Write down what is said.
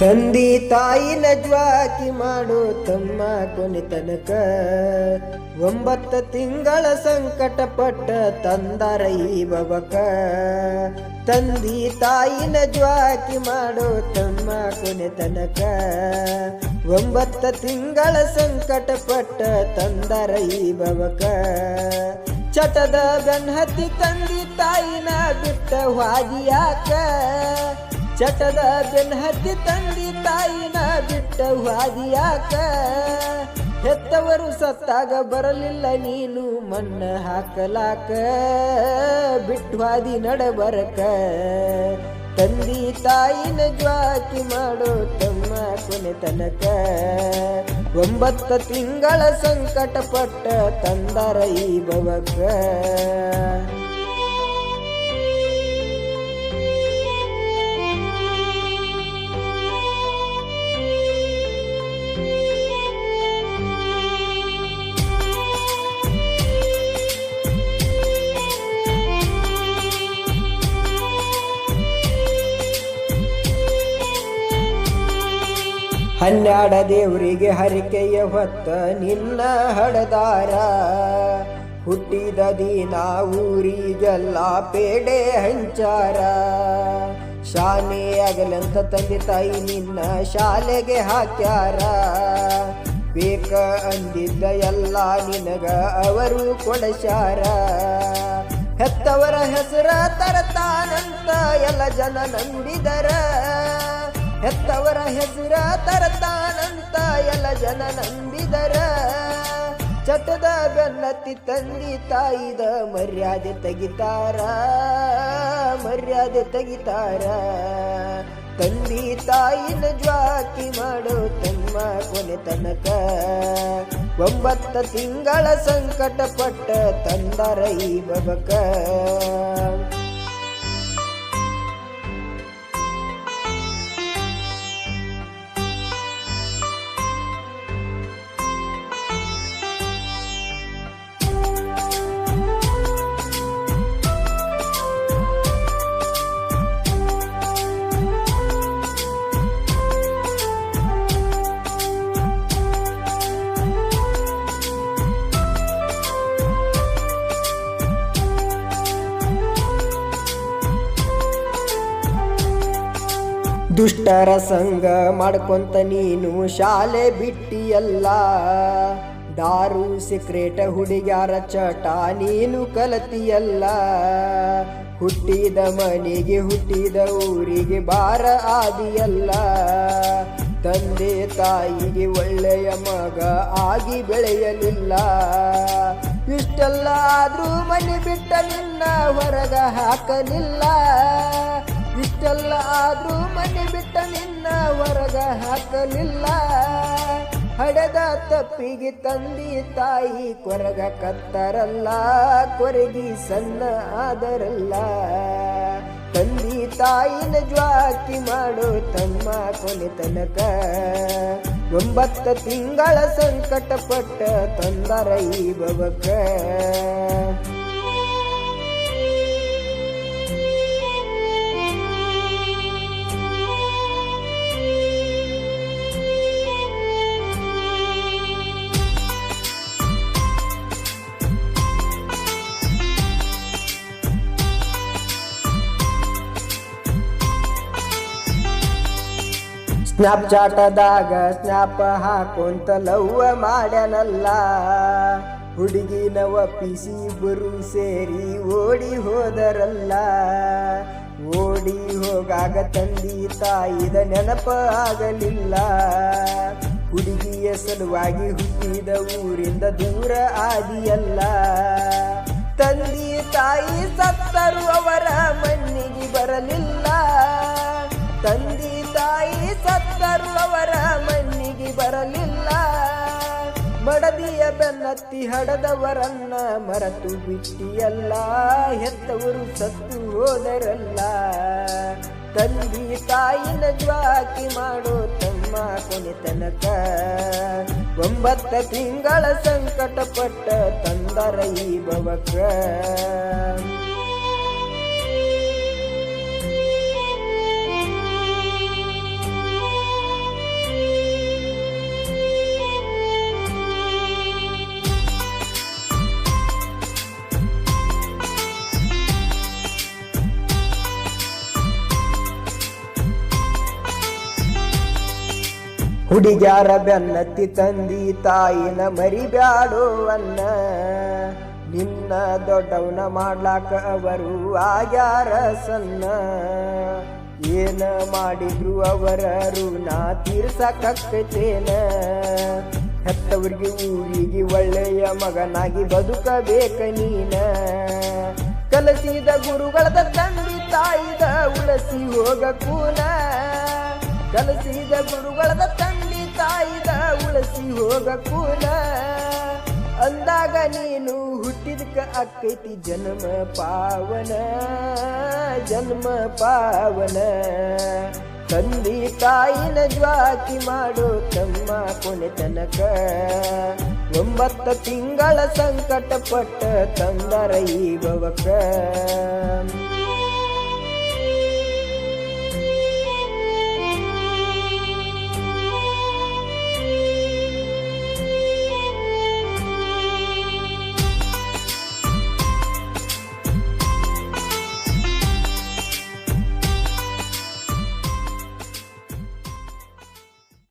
ತಂದಿ ತಾಯಿನ ಜ್ವಾಕಿ ಮಾಡು ತಮ್ಮ ಕೊನೆ ತನಕ. ಒಂಬತ್ತು ತಿಂಗಳ ಸಂಕಟ ಪಟ್ಟ ತಂದರ ಈ ಬಬಕ ತಂದಿ ತಾಯಿನ ಜ್ವಾಕಿ ಮಾಡು ತಮ್ಮ ಕೊನೆ ತನಕ. ಒಂಬತ್ತು ತಿಂಗಳ ಸಂಕಟ ಪಟ್ಟ ತಂದರ ಈ ಬಬಕ ಚಟದ ಗಣಹತಿ ತಂದಿ ತಾಯಿನ ಬಿಟ್ಟ ವಾದಿಯಾಕ. ಚಟದ ಬೆನ್ಹತ್ತಿ ತಂದಿ ತಾಯಿನ ಬಿಟ್ಟ ಹಾದಿಯಾಕ ಹೆತ್ತವರು ಸತ್ತಾಗ ಬರಲಿಲ್ಲ ನೀನು ಮಣ್ಣ ಹಾಕಲಾಕ. ಬಿಟ್ಟು ಹಾದಿ ನಡಬರಕ. ತಂದಿ ತಾಯಿನ ಜ್ವಾಕಿ ಮಾಡೋ ತಮ್ಮ ಕೊನೆ ತನಕ. ಒಂಬತ್ತು ತಿಂಗಳ ಸಂಕಟ ಪಟ್ಟ ತಂದರ ಈ ಬವಕ ಹನ್ನೆರಡ ದೇವರಿಗೆ ಹರಿಕೆಯ ಹೊತ್ತ ನಿನ್ನ ಹಡದಾರ. ಹುಟ್ಟಿದ ದಿನ ಊರಿಗೆಲ್ಲ ಪೇಡೆ ಹಂಚಾರ. ಶಾಲೆ ಆಗಲಂತ ತಂದೆ ತಾಯಿ ನಿನ್ನ ಶಾಲೆಗೆ ಹಾಕ್ಯಾರ. ಬೇಕ ಅಂದಿದ್ದ ಎಲ್ಲ ನಿನಗ ಅವರು ಕೊಡಸಾರ ಹೆತ್ತವರ ಹೆಸರ ತರತಾನಂತ ಎಲ್ಲ ಜನ ನಂಬಿದರ. ಹೆತ್ತವರ ಹೆಸರ ತರತಾನಂತ ಎಲ್ಲ ಜನ ನಂಬಿದರ. ಚಟದ ಬೆನ್ನತ್ತಿ ತಂದಿ ತಾಯಿದ ಮರ್ಯಾದೆ ತೆಗಿತಾರ ಮರ್ಯಾದೆ ತೆಗಿತಾರ. ತಂದಿ ತಾಯಿನ ಜ್ವಾಕಿ ಮಾಡೋ ತಮ್ಮ ಕೊನೆ ತನಕ. ಒಂಬತ್ತ ತಿಂಗಳ ಸಂಕಟ ಪಟ್ಟ ತಂದರ ಈ ಬಬಕ. ದುಷ್ಟರ ಸಂಗ ಮಾಡ್ಕೊಂತ ನೀನು ಶಾಲೆ ಬಿಟ್ಟಿಯಲ್ಲ. ದಾರು ಸಿಕ್ರೇಟ ಹುಡುಗ್ಯಾರ ಚಟ ನೀನು ಕಲತಿಯಲ್ಲ. ಹುಟ್ಟಿದ ಮನೆಗೆ, ಹುಟ್ಟಿದ ಊರಿಗೆ ಬಾರ ಆದಿಯಲ್ಲ. ತಂದೆ ತಾಯಿಗೆ ಒಳ್ಳೆಯ ಮಗ ಆಗಿ ಬೆಳೆಯಲಿಲ್ಲ. ಇಷ್ಟೆಲ್ಲ ಆದ್ರೂ ಮನೆ ಬಿಟ್ಟ ನಿನ್ನ ಹೊರಗ ಹಾಕಲಿಲ್ಲ. ಇಷ್ಟೆಲ್ಲ ಆದ್ರೂ ಮನೆ ಬಿಟ್ಟ ನಿನ್ನ ಹೊರಗ ಹಾಕಲಿಲ್ಲ. ಹಡೆದ ತಪ್ಪಿಗೆ ತಂದಿ ತಾಯಿ ಕೊರಗ ಕತ್ತರಲ್ಲ, ಕೊರಗಿ ಸಣ್ಣ ಆದರಲ್ಲ. ತಂದಿ ತಾಯಿನ ಜ್ವಾಕಿ ಮಾಡು ತಮ್ಮ ಕೊನೆ ತನಕ. ಒಂಬತ್ತು ತಿಂಗಳ ಸಂಕಟ ಪಟ್ಟ ತಂದರ ಈ ಬಬಕ ಸ್ನ್ಯಾಪ್ಚಾಟದಾಗ ಸ್ನ್ಯಾಪ ಹಾಕೊಂತ ಲವ್ವ ಮಾಡ್ಯಾನಲ್ಲ. ಹುಡುಗಿನ ಒಪ್ಪಿಸಿ ಬರು ಸೇರಿ ಓಡಿ ಹೋದರಲ್ಲ. ಓಡಿ ಹೋಗಾಗ ತಂದಿ ತಾಯಿದ ನೆನಪ ಆಗಲಿಲ್ಲ. ಹುಡುಗಿಯ ಸಲುವಾಗಿ ಹುಟ್ಟಿದ ಊರಿಂದ ದೂರ ಆದಿಯಲ್ಲ. ತಂದಿ ತಾಯಿ ಸತ್ತರು ಅವರ ಮಣ್ಣಿಗೆ ಬರಲಿಲ್ಲ. ತಂದಿ ಅವರ ಮಣ್ಣಿಗೆ ಬರಲಿಲ್ಲ. ಬಡದಿಯ ಬೆನ್ನತ್ತಿ ಹಡದವರನ್ನ ಮರೆತು ಬಿಟ್ಟಿಯಲ್ಲ. ಹೆತ್ತವರು ಸತ್ತು ಹೋದರಲ್ಲ. ತಂದಿ ತಾಯಿನ ಜ್ವಾಕಿ ಮಾಡೋ ತಮ್ಮ ಕೊನೆ ತನಕ. ಒಂಬತ್ತ ತಿಂಗಳ ಸಂಕಟ ಪಟ್ಟ ತಂದರ ಈ ಹುಡುಗ್ಯಾರ ಬೆನ್ನತ್ತಿ ತಂದಿ ತಾಯಿನ ಮರಿಬ್ಯಾಡೋ ಅನ್ನ. ನಿನ್ನ ದೊಡ್ಡವನ ಮಾಡ್ಲಾಕ ಅವರು ಆಗ್ಯಾರ ಸನ್ನ ಏನ ಮಾಡಿದ್ರು ಅವರ ಋಣ ತೀರ್ಸಕತ್ತೇನ. ಹೆತ್ತವ್ರಿಗೆ ಊರಿಗೆ ಒಳ್ಳೆಯ ಮಗನಾಗಿ ಬದುಕಬೇಕ ನೀನ. ಕಲಸಿದ ಗುರುಗಳದ ತಂದಿ ತಾಯಿದ ಉಳಸಿ ಹೋಗ ಕೂನ ಕಲಸಿದ ಗುರುಗಳದ ತಂದಿ ತಾಯಿದ ಉಳಸಿ ಹೋಗ ಕೂಲ. ಅಂದಾಗ ನೀನು ಹುಟ್ಟಿದಕ ಅಕ್ಕೈತಿ ಜನ್ಮ ಪಾವನ ಜನ್ಮ ಪಾವನ. ತಂದಿ ತಾಯಿನ ಜ್ವಾಕಿ ಮಾಡೋ ತಮ್ಮ ಕೊನೆ ತನಕ. ಒಂಬತ್ತು ತಿಂಗಳ ಸಂಕಟ ಪಟ್ಟ ತಂದರ ಈ ಭವಕ